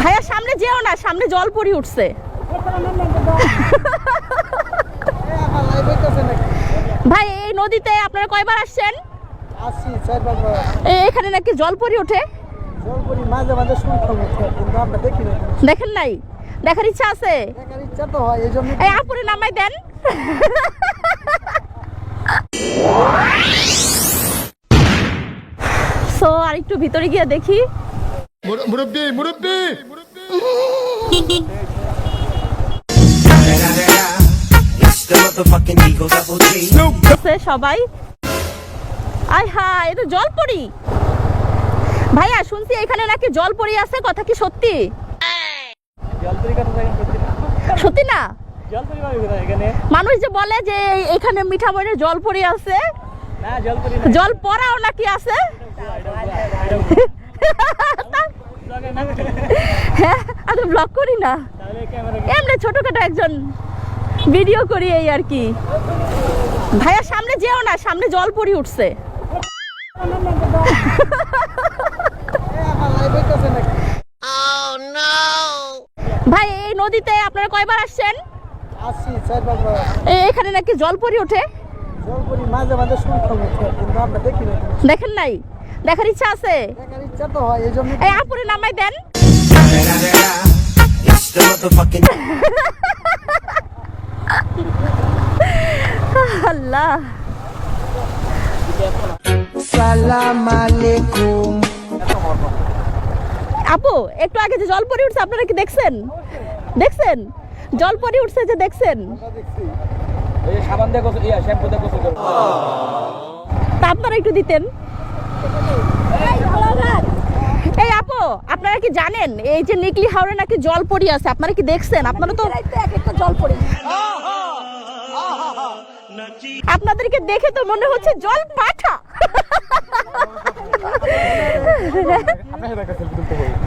ভাইয়া সামনে যেও না সামনে জল পড়ি উঠছে। ভাই এই নদীতে আপনারা কয়বার আসছেন? এখানে নাকি জল পড়ি ওঠে? দেখেন নাই? দেখার ইচ্ছা আছে? এই আপুরে নামাই দেন। সো আর একটু ভিতরে গিয়ে দেখি। মুরব্বী মুরব্বী সবাই। আয় হায় এটা জল পড়ি ভাইয়া শুনছি এখানে নাকি জল পড়ি আছে কথা কি সত্যি? জলপুরি সত্যি না? জলপুরি মানুষ যে বলে যে এখানে মিঠা ময়নের জল পড়ি আছে জল পড়াও নাকি আছে? হ্যাঁ আমি ব্লগ করি না। এমনি ছোটখাটো একজন ভিডিও করি এই আর কি। ভাইয়া সামনে যেও না সামনে জল পড়ি উঠছে। ভাই এই নদীতে আপনারা কয়বার আসছেন? এখানে নাকি জল পড়ি ওঠে? দেখেন নাই? দেখার ইচ্ছা আছে? দেখার ইচ্ছা তো হয় এই জন্য এই আপুরে নামাই দেন। আল্লাহ। সালাম আলাইকুম আপু একটু আগে যে জল পড়ে উঠছে আপনারা কি দেখছেন? দেখছেন? জল পড়ে উঠছে যে দেখছেন? আপনারা একটু দিতেন। এই আপু আপনারা কি জানেন? এই যে নিকলি হাওড়ে নাকি জল পড়ি আছে আপনারা কি দেখছেন? আপনারা তো জল পড়ি। আপনাদেরকে দেখে তো মনে হচ্ছে জল পাঠা।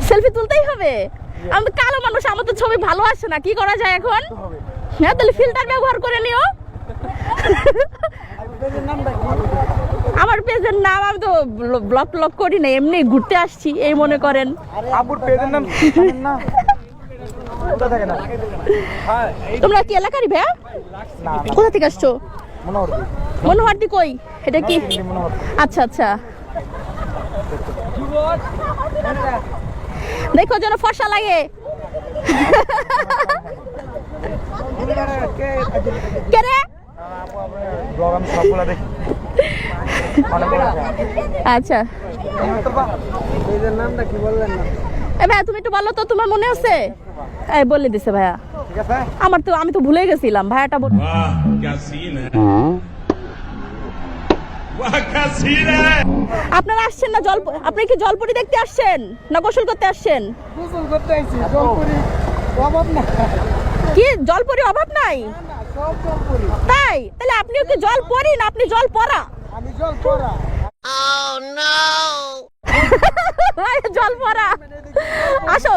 সেলফি তুলতেই হবে। আমি কালো মানুষ আমার তো ছবি ভালো আসছে না। কি করা যায় এখন? হ্যাঁ তাহলে ফিল্টার ব্যবহার করে নিও। আমার পেজের নাম আমি তো ব্লগ ব্লগ করি না এমনি ঘুরতে আসছি এই মনে করেন। পেজের নাম না? হ্যাঁ তোমরা কি এলাকারই ভাইয়া? কোথা থেকে আসছো? মনোহরদি কই? এটা কি? আচ্ছা আচ্ছা। দেখো যেন ফর্সা লাগে। কে রে? আচ্ছা। তুমি একটু তোমার মনে আছে? ভাইয়া। আমার তো আমি তো ভুলে গেছিলাম ভাইয়াটা বল আপনারা আসছেন না জল আপনি কি জলপুরি দেখতে আসছেন? না গোসল করতে আসছেন? কি জলপুরি অভাব নাই? তাই? তাহলে আপনি কি জল পরিন না আপনি জল পরা আমি জল পড়া। জল পরা আসো।